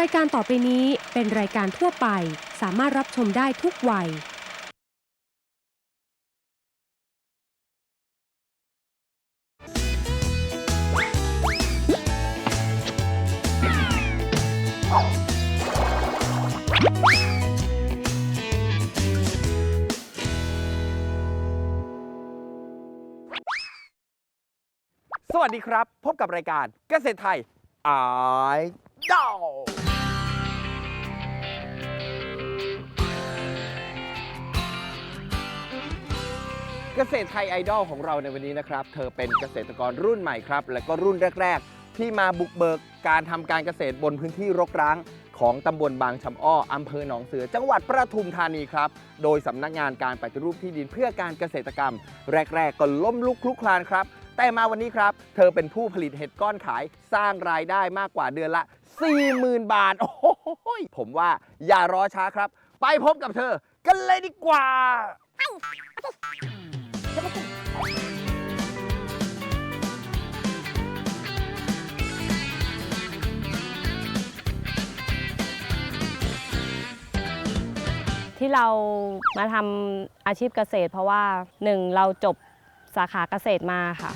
รายการต่อไปนี้เป็นรายการทั่วไป สามารถรับชมได้ทุกวัย สวัสดีครับ พบกับรายการเกษตรไทยไอดอล เกษตรไทยไอดอลของเราในวันนี้นะครับ เธอเป็นเกษตรกรรุ่นใหม่ครับ และก็รุ่นแรก ๆ ที่มาบุกเบิกการทำการเกษตรบนพื้นที่รกร้าง ของตำบลบางชำอ้ออำเภอหนองเสือ จังหวัดประทุมธานีครับ โดยสำนักงานการปฏิรูปที่ดินเพื่อการเกษตรกรรม แรก ๆ ก็ล้มลุกคลุกคลานครับ แต่มาวันนี้ครับ เธอเป็นผู้ผลิตเห็ดก้อนขายสร้างรายได้มากกว่าเดือนละ 40,000 บาท โอ้โหผมว่าอย่ารอช้าครับ ไปพบกับเธอกันเลยดีกว่า ที่เรามาทำอาชีพเกษตร เพราะว่าหนึ่งเราจบสาขาเกษตรมาค่ะ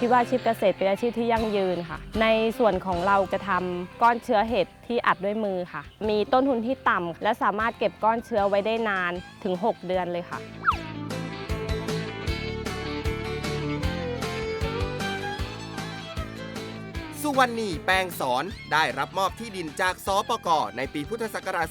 คิดว่าอาชีพเกษตรเป็นอาชีพที่ยั่งยืนค่ะ ในส่วนของเราจะทำก้อนเชื้อเห็ดที่อัดด้วยมือค่ะ มีต้นทุนที่ต่ำและสามารถเก็บก้อนเชื้อไว้ได้นานถึง 6 เดือนเลยค่ะสุวรรณีแปลงสอนได้รับมอบที่ดินจากสปกในปีพุทธศักราช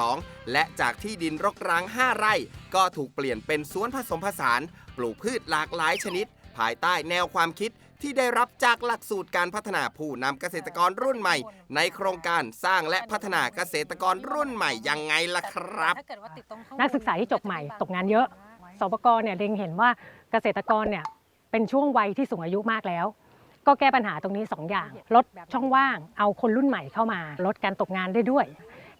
2552 และจากที่ดินรกร้าง 5 ไร่ ก็ถูกเปลี่ยนเป็นสวนผสมผสาน ปลูกพืชหลากหลายชนิด ภายใต้แนวความคิดที่ได้รับจากหลักสูตรการพัฒนาผู้นำเกษตรกรรุ่นใหม่ ในโครงการสร้างและพัฒนาเกษตรกรรุ่นใหม่ยังไงล่ะครับ นักศึกษาที่จบใหม่ตกงานเยอะสปกเนี่ยเล็งเห็นว่าเกษตรกรเนี่ยเป็นช่วงวัยที่สูงอายุมากแล้ว ก็แก้ปัญหาตรงนี้ 2 อย่าง ลดช่องว่างเอาคนรุ่นใหม่เข้ามา ลดการตกงานได้ด้วย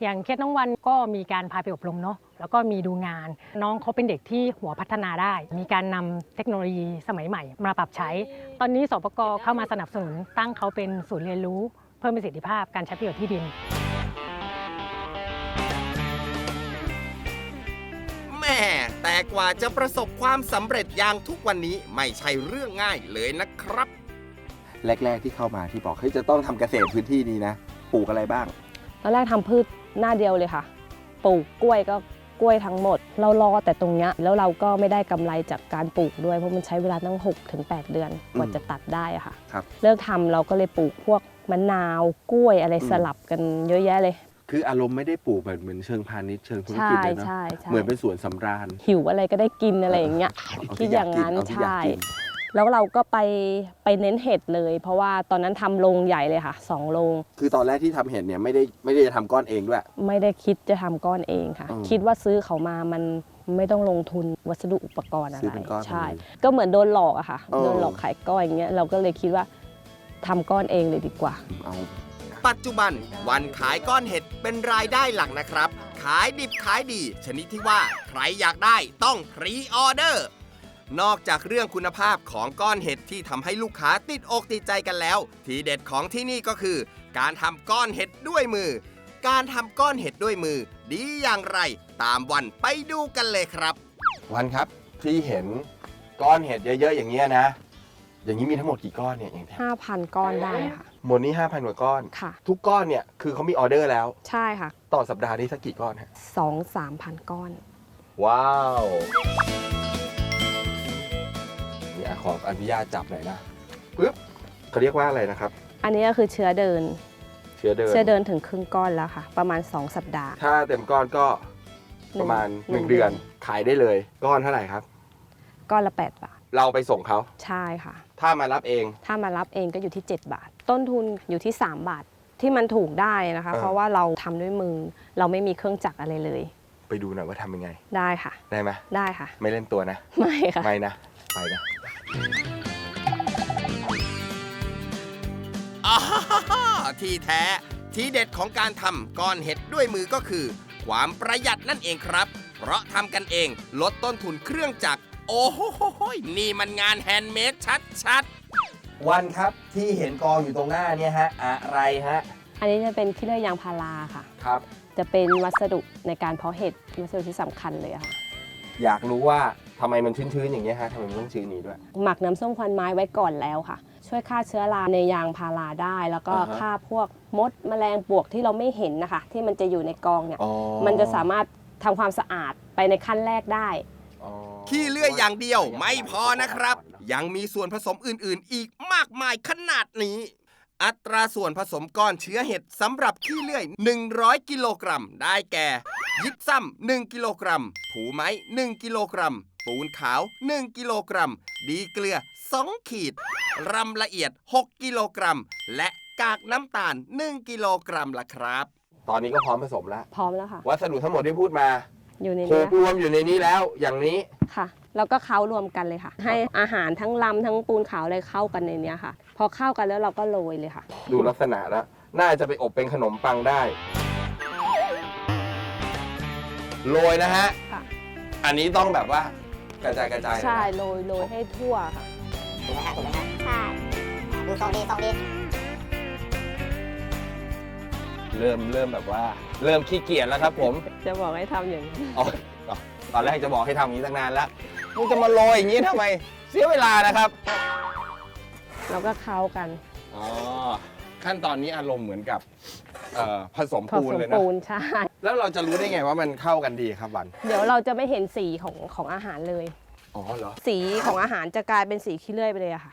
อย่างเคสน้องวันก็มีการพาไปอบรมเนาะ แล้วก็มีดูงาน น้องเขาเป็นเด็กที่หัวพัฒนาได้ มีการนำเทคโนโลยีสมัยใหม่ มาปรับใช้ ตอนนี้สปกเข้ามาสนับสนุนตั้งเขาเป็นศูนย์เรียนรู้ เพิ่มประสิทธิภาพการใช้ประโยชน์ที่ดินแม่แต่กว่าจะประสบความสำเร็จอย่างทุกวันนี้ไม่ใช่เรื่องง่ายเลยนะครับ แรก ๆ ที่เข้ามาที่บอกเฮ้ยจะต้องทำเกษตรพื้นที่นี้นะ ปลูกอะไรบ้าง ตอนแรกทำพืชหน้าเดียวเลยค่ะ ปลูกกล้วยก็ กล้วยทั้งหมด เรารอแต่ตรงเนี้ยแล้วเราก็ไม่ได้กำไรจากการปลูกด้วยเพราะมันใช้เวลาตั้ง6ถึง8เดือนกว่าอืมจะตัดได้อะค่ะครับเลิกทำเราก็เลยปลูกพวกมะนาวกล้วยอะไรอืมสลับกันเยอะแยะเลยคืออารมณ์ไม่ได้ปลูกแบบเหมือนเชิงพาณิชย์เชิงธุรใช่กิจเลยเนาะใช่ใช่เหมือนเป็นสวนสำราญ หิวอะไรก็ได้กินอะไรอย่างเงี้ยเคิดอย่างนั้นเที่อยากใช่กิน แล้วเราก็ไปไปเน้นเห็ดเลย เพราะว่าตอนนั้นทำโรงใหญ่เลยค่ะสองโรง คือตอนแรกที่ทำเห็ดเนี่ยไม่ได้ไม่ได้จะทำก้อนเองด้วย ไม่ได้คิดจะทำก้อนเองค่ะ อืมคิดว่าซื้อเขามามันไม่ต้องลงทุนวัสดุอุปกรณ์อะไรซื้อเป็นก้อนใช่ มาเลยก็เหมือนโดนหลอกอะค่ะ เออ โดนหลอกขายก้อนอย่างเงี้ยเราก็เลยคิดว่าทำก้อนเองเลยดีกว่า เอาปัจจุบันวันขายก้อนเห็ดเป็นรายได้หลักนะครับ ขายดิบขายดี ชนิดที่ว่าใครอยากได้ต้องพรีออเดอร์ นอกจากเรื่องคุณภาพของก้อนเห็ดที่ทำให้ลูกค้าติดอกติดใจกันแล้ว ทีเด็ดของที่นี่ก็คือ การทำก้อนเห็ดด้วยมือ การทำก้อนเห็ดด้วยมือ ดีอย่างไร ตามวันไปดูกันเลยครับ วันครับที่เห็นก้อนเห็ดเยอะๆอย่างเงี้ยนะ อย่างนี้มีทั้งหมดกี่ก้อนเนี่ยอย่างเงี้ย5,000 ก้อนได้ค่ะ หมดนี้5,000กว่าก้อน ค่ะ ทุกก้อนเนี่ยคือเขามีออเดอร์แล้ว ใช่ค่ะต่อสัปดาห์นี้สักกี่ก้อนฮะ2 3พันก้อน ว้าวนี่อะ ขออนุญาตจับหน่อยนะปึ๊บเขาเรียกว่าอะไรนะครับ อันนี้ก็คือเชื้อเดิน เชื้อเดิน เชื้อเดินถึงครึ่งก้อนแล้วค่ะ ประมาณ 2 สัปดาห์ ถ้าเต็มก้อนก็ประมาณ หนึ่ง 1 เดือนขายได้เลยก้อนเท่าไหร่ครับ ก้อนละ 8 บาท เราไปส่งเขาใช่ค่ะ ถ้ามารับเอง ถ้ามารับเองก็อยู่ที่ 7 บาท ต้นทุนอยู่ที่ 3 บาทที่มันถูกได้นะคะ เออ เพราะว่าเราทำด้วยมือ เราไม่มีเครื่องจักรอะไรเลยไปดูหน่อยว่าทำยังไง ได้ค่ะ ได้ไหมได้ค่ะ ไม่เล่นตัวนะ ไม่ค่ะ ไม่นะ ไปนะ อาฮ่าฮ่าฮ่าที่แท้ ที่เด็ดของการทำก้อนเห็ดด้วยมือก็คือ ความประหยัดนั่นเองครับ เพราะทำกันเองลดต้นทุนเครื่องจักร โอ้โหโหโหนี่มันงานแฮนด์เมดชัดๆวันครับที่เห็นกองอยู่ตรงหน้าเนี่ยฮะอะไรฮะอันนี้จะเป็นขี้เลื่อยยางพาราค่ะ ครับ จะเป็นวัสดุในการเพาะเห็ดวัสดุที่สำคัญเลยค่ะ อยากรู้ว่า ทำไมมันชื้นๆอย่างเงี้ยฮะทำไมมันต้องชื้นอย่างนี้ด้วย หมักน้ำส้มควันไม้ไว้ก่อนแล้วค่ะ ช่วยฆ่าเชื้อราในยางพาราได้ แล้วก็อ่าฮะ ฆ่าพวกมดแมลงปลวกที่เราไม่เห็นนะคะ ที่มันจะอยู่ในกองเนี่ย อ๋อมันจะสามารถทำความสะอาดไปในขั้นแรกได้ อ๋อ ขี้เลื่อยอย่างเดียวไม่พอนะครับ ยังมีส่วนผสมอื่นๆ อีกมากมายขนาดนี้ อัตราส่วนผสมก้อนเชื้อเห็ดสำหรับขี้เลื่อย 100 กิโลกรัม ได้แก่ ยิบซ้ำ1กิโลกรัม ผูไม้ 1 กิโลกรัม ปูนขาว 1 กิโลกรัม ดีเกลือ 2 ขีด รำละเอียด 6 กิโลกรัม และกากน้ำตาล 1 กิโลกรัมละครับ ตอนนี้ก็พร้อมผสมแล้ว พร้อมแล้วค่ะ วัสดุทั้งหมดที่พูดมาอยู่ในถูนี้กรวมอยู่ในนี้แล้วอย่างนี้ ค่ะ แล้วก็เค้ารวมกันเลยค่ะ ให้อาหารทั้งลำทั้งปูนขาวอะไรเข้ากันในเนี้ยค่ะ พอเข้ากันแล้วเราก็โรยเลยค่ะ ดูลักษณะแล้วน่าจะไปอบเป็นขนมปังได้ โรยนะฮะ ค่ะ อันนี้ต้องแบบว่า กระจายกระจายเลยนะใช่โรยโรยให้ทั่วค่ะถูกไหมฮะถูกไหมฮะใช่ดูทรงดีทรงดีเริ่มเริ่มแบบว่า เริ่มขี้เกียจแล้วครับผมจะบอกให้ทำอย่างนี้อ๋ออ๋อตอนแรกจะบอกให้ทำอย่างนี้ตั้งนานแล้วมึงจะมาโรยอย่างนี้ทำไม เสียเวลานะครับเราก็เค้ากัน อ๋อขั้นตอนนี้อารมณ์เหมือนกับ เอ่อผสมผปูนสมเลยนะ ปูนใช่ แล้วเราจะรู้ได้ไงว่ามันเข้ากันดีครับวัน เดี๋ยวเราจะไม่เห็นสีของของอาหารเลย อ๋อเหรอ สีของอาหารจะกลายเป็นสีขี้เลื่อยไปเลยอะค่ะ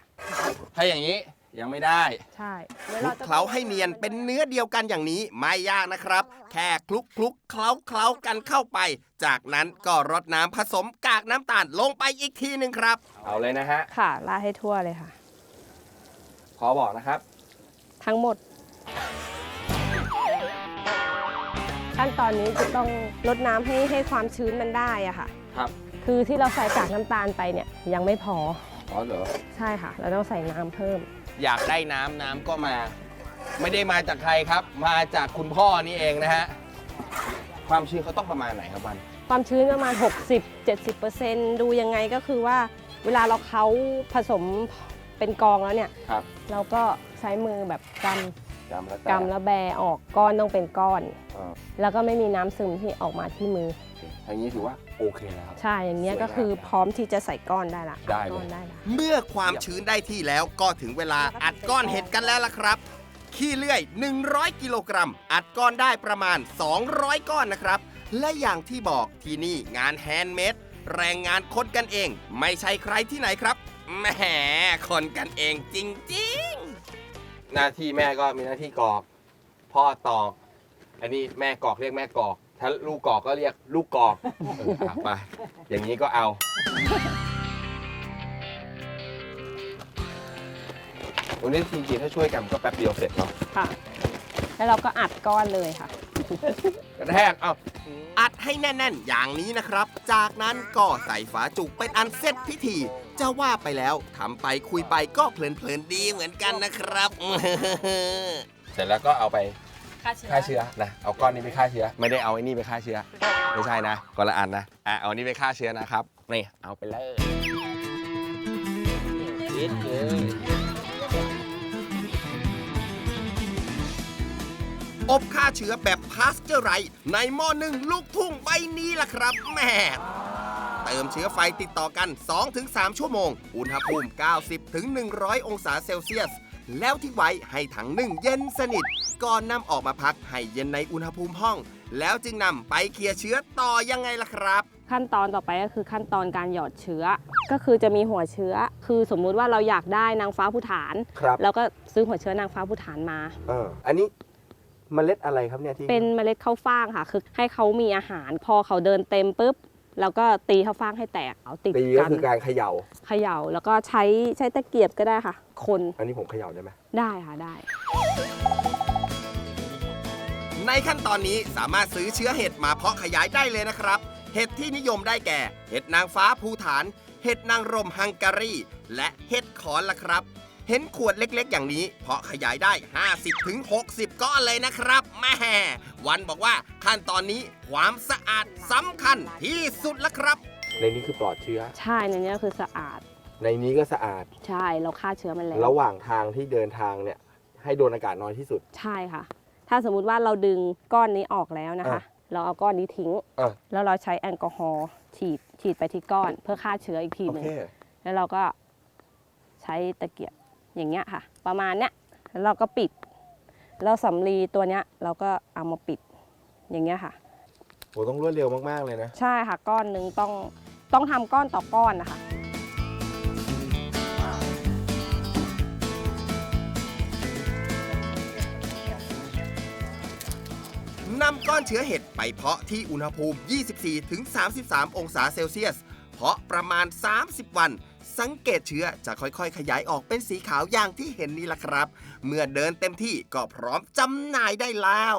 ถ้าอย่างนี้ยังไม่ได้ ใช่คลุกเคล้าให้เนียนเป็นเนื้อเดียวกันอย่างนี้ไม่ยากนะครับ แค่คลุกคลุกเคล้าเคล้ากันเข้าไป จากนั้นก็รดน้ำผสมกากน้ำตาลลงไปอีกทีหนึ่งครับ เอาเลยนะฮะ ค่ะราดให้ทั่วเลยค่ะ ขอบอกนะครับ ทั้งหมด ขั้นตอนนี้จะต้องลดน้ำให้ให้ความชื้นมันได้อะค่ะ ครับคือที่เราใส่กากน้ำตาลไปเนี่ยยังไม่พออ๋อเหรอ ใช่ค่ะ เราต้องใส่น้ำเพิ่ม อยากได้น้ำน้ำก็มา ไม่ได้มาจากใครครับ มาจากคุณพ่อนี่เองนะฮะ ความชื้นเขาต้องประมาณไหนครับวัน ความชื้นประมาณ 60-70%ดูยังไงก็คือว่า เวลาเราเขาผสมเป็นกองแล้วเนี่ย ครับเราก็ใช้มือแบบกจำแล้วำแต่กำแล้วแบออกก้อนต้องเป็นก้อน อ่า แล้วก็ไม่มีน้ำซึมที่ออกมาที่มืออย่างนี้ถือว่าโอเคแล้วครับ ใช่อย่างเงี้ยสวยงามก็คือพร้อมที่จะใส่ก้อนได้ละได้เลย ก้อนได้ละ เมื่อความชื้นได้ที่แล้วก็ถึงเวลาอัดก้อนเห็ดกันแล้วล่ะครับ ขี้เลื่อย 100 กิโลกรัม อัดก้อนได้ประมาณ 200 ก้อนนะครับ และอย่างที่บอกที่นี่งานแฮนด์เมดแรงงานคนกันเอง ไม่ใช่ใครที่ไหนครับแหมคนกันเองจริง ๆ หน้าที่แม่ก็มีหน้าที่กรอก พ่อตอก อันนี้แม่กรอกเรียกแม่กรอก ถ้าลูกกรอกก็เรียกลูกกรอกเอออะไปอย่างนี้ก็เอา วันนี้จริงๆถ้าช่วยกันก็แป๊บเดียวเสร็จเนาะค่ะ แล้วเราก็อัดก้อนเลยค่ะ กระแทกเอ้า อัดให้แน่น ๆ อย่างนี้นะครับ จากนั้นก็ใส่ฝาจุกเป็นอันเสร็จพิธี จะว่าไปแล้วทำไปคุยไปก็เพลินๆดีเหมือนกันนะครับ เสร็จแล้วก็เอาไป ฆ่าเชื้อนะเอาก้อนนี้ไปฆ่าเชื้อ ไม่ได้เอาไอ้นี่ไปฆ่าเชื้อ ไม่ใช่นะคนละอันนะอะเอานี่ไปฆ่าเชื้อนะครับนี่เอาไปเลยนิดเลยอบฆ่าเชื้อแบบพาสเจอร์ไรส์ในหม้อนึ่งลูกทุ่งใบนี้ล่ะครับแหม่เติมเชื้อไฟติดต่อกัน 2-3 ชั่วโมง อุณหภูมิ 90-100 องศาเซลเซียส แล้วทิ้งไว้ให้ถังนึ่งเย็นสนิท ก่อนนำออกมาพักให้เย็นในอุณหภูมิห้อง แล้วจึงนำไปเคลียร์เชื้อต่อยังไงล่ะครับ ขั้นตอนต่อไปก็คือขั้นตอนการหยอดเชื้อ ก็คือจะมีหัวเชื้อ คือสมมุติว่าเราอยากได้นางฟ้าผู้ฐานครับ เราก็ซื้อหัวเชื้อนางฟ้าผู้ฐานมา เอออันนี้เมล็ดอะไรครับเนี่ยที่เป็นเมล็ดข้าวฟ่างค่ะ คือให้เขามีอาหารพอเขาเดินเต็มปุ๊บแล้วก็ตีข้าวฟ่างให้แตกเอาติดตีก็กันคือการเขย่า เขย่าแล้วก็ใช้ใช้ตะเกียบก็ได้ค่ะ คนอันนี้ผมเขย่าได้ไหมได้ค่ะได้ ในขั้นตอนนี้สามารถซื้อเชื้อเห็ดมาเพาะขยายได้เลยนะครับ เห็ดที่นิยมได้แก่ เห็ดนางฟ้าภูฐาน เห็ดนางรมฮังการี และเห็ดขอนล่ะครับ เห็นขวดเล็กๆ อย่างนี้ เพาะขยายได้ 50-60 ก้อนเลยนะครับแม่วันบอกว่าขั้นตอนนี้ความสะอาดสำคัญที่สุดละครับ ในนี้คือปลอดเชื้อ ใช่ในนี้คือสะอาด ในนี้ก็สะอาด ใช่เราฆ่าเชื้อมันแล้ว ระหว่างทางที่เดินทางเนี่ยให้โดนอากาศน้อยที่สุด ใช่ค่ะ ถ้าสมมุติว่าเราดึงก้อนนี้ออกแล้วนะคะอะเราเอาก้อนนี้ทิ้ง อะ แล้วเราใช้แอลกอฮอล์ฉีดฉีดไปที่ก้อน เพื่อฆ่าเชื้ออีกทีโอหนึ่ง เค แล้วเราก็ใช้ตะเกียบอย่างเงี้ยค่ะ ประมาณเนี้ยแล้วเราก็ปิด แล้วสำลีตัวเนี้ยเราก็เอามาปิดอย่างเงี้ยค่ะ โหต้องรวดเร็วมาก ๆ เลยนะ ใช่ค่ะก้อนหนึ่งต้องต้องทำก้อนต่อก้อนนะคะำก้อนเชื้อเห็ดไปเพาะที่อุณหภูมิ 24-33 องศาเซลเซียส เพาะประมาณ 30 วัน สังเกตเชื้อจะค่อยๆ ขยายออกเป็นสีขาวอย่างที่เห็นนี่แหละครับ เมื่อเดินเต็มที่ก็พร้อมจำหน่ายได้แล้ว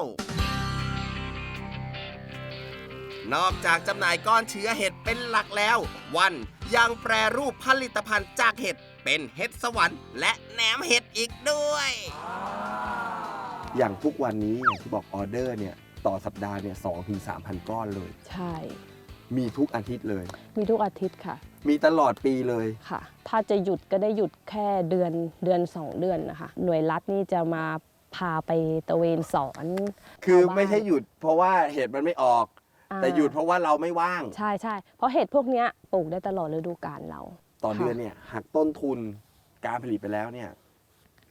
นอกจากจำหน่ายก้อนเชื้อเห็ดเป็นหลักแล้ว วันยังแปรรูปผลิตภัณฑ์จากเห็ดเป็นเห็ดสวรรค์และแหนมเห็ดอีกด้วยอย่างทุกวันนี้ที่บอกออเดอร์เนี่ย ต่อสัปดาห์เนี่ยสองถึงสามพันก้อนเลย ใช่ มีทุกอาทิตย์เลย มีทุกอาทิตย์ค่ะ มีตลอดปีเลยค่ะ ถ้าจะหยุดก็ได้หยุดแค่เดือนเดือนสองเดือนนะคะ หน่วยรัฐนี่จะมาพาไปตระเวนสอนคือชาวบ้านไม่ใช่หยุดเพราะว่าเห็ดมันไม่ออก อ่าแต่หยุดเพราะว่าเราไม่ว่าง ใช่ใช่เพราะเห็ดพวกเนี้ยปลูกได้ตลอดฤดูกาลเรา ต่อค่ะเดือนเนี่ยหักต้นทุนการผลิตไปแล้วเนี่ย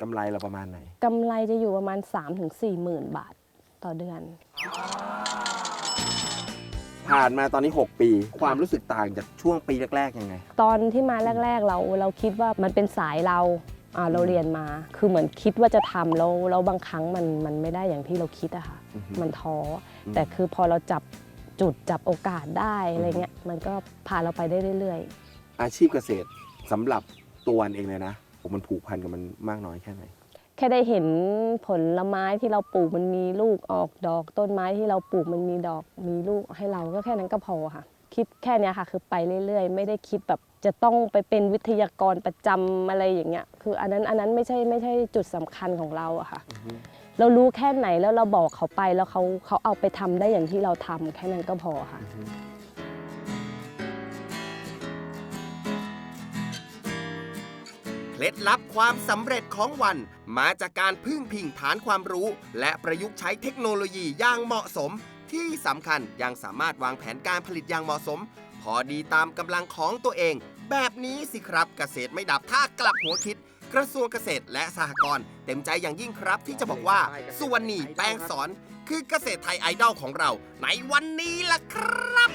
กำไรเราประมาณไหน กำไรจะอยู่ประมาณ 3-4ถึง4หมื่นบาท ต่อเดือน ผ่านมาตอนนี้ 6 ปี ความรู้สึกต่างจากช่วงปีแรก ๆ ยังไง ตอนที่มาแรก ๆ เราเราคิดว่ามันเป็นสายเราอ่าเราเรียนมา คือเหมือนคิดว่าจะทำแล้วแล้วบางครั้งมันมันไม่ได้อย่างที่เราคิดอะค่ะ อือฮึ มันท้ออม แต่คือพอเราจับจุดจับโอกาสได้อะไรเงี้ย มันก็พาเราไปได้เรื่อย อาชีพเกษตรสำหรับตัวอันเองเลยนะผมมันผูกพันกับมันมากน้อยแค่ไหนๆแค่ได้เห็นผลไม้ที่เราปลูกมันมีลูกออกดอก ต้นไม้ที่เราปลูกมันมีดอกมีลูกให้เราก็แค่นั้นก็พอค่ะ คิดแค่นี้ค่ะ คือไปเรื่อยๆ ไม่ได้คิดแบบจะต้องไปเป็นวิทยากรประจำอะไรอย่างเงี้ย คืออันนั้นอันนั้นไม่ใช่ไม่ใช่จุดสำคัญของเราอะค่ะ เรารู้แค่ไหนแล้วเราบอกเขาไปแล้วเขาเขาเอาไปทำได้อย่างที่เราทำแค่นั้นก็พอค่ะ ล็ดลับความสำเร็จของวัน มาจากการพึ่งพิงฐานความรู้ และประยุกต์ใช้เทคโนโลยีอย่างเหมาะสม ที่สำคัญยังสามารถวางแผนการผลิตอย่างเหมาะสม พอดีตามกำลังของตัวเอง แบบนี้สิครับเกษตรไม่ดับถ้ากลับหัวคิดกระทรวงเกษตรและสหกรณ์เต็มใจอย่างยิ่งครับ ที่จะบอกว่าสุวรรณีแป้งสอน คือเกษตรไทยไอดอลของเรา ในวันนี้ล่ะครับ